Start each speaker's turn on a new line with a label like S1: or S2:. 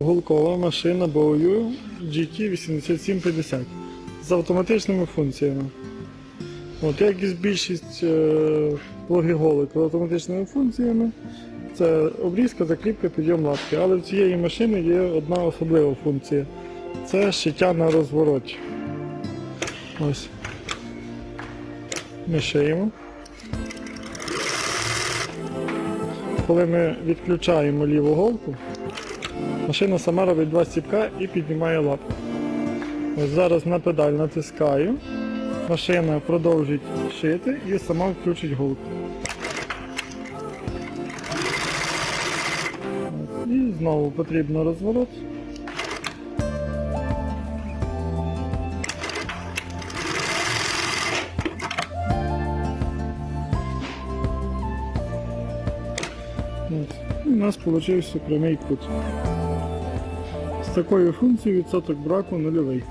S1: Гулкова машина BOU GT8750 з автоматичними функціями. От, як і більшість е, плуги-голик з автоматичними функціями, це обрізка, закріпка, підйом лапки. Але в цієї машини є одна особлива функція. Це шиття на розвороті. Ось. Ми шиємо. Коли ми відключаємо ліву голку, машина сама робить два стіпка і піднімає лапку. Ось зараз на педаль натискаю, машина продовжить шити і сама включить голку. І знову потрібно розворот. От. У нас вийшов прямий кут. З такою функцією відсоток браку нульовий.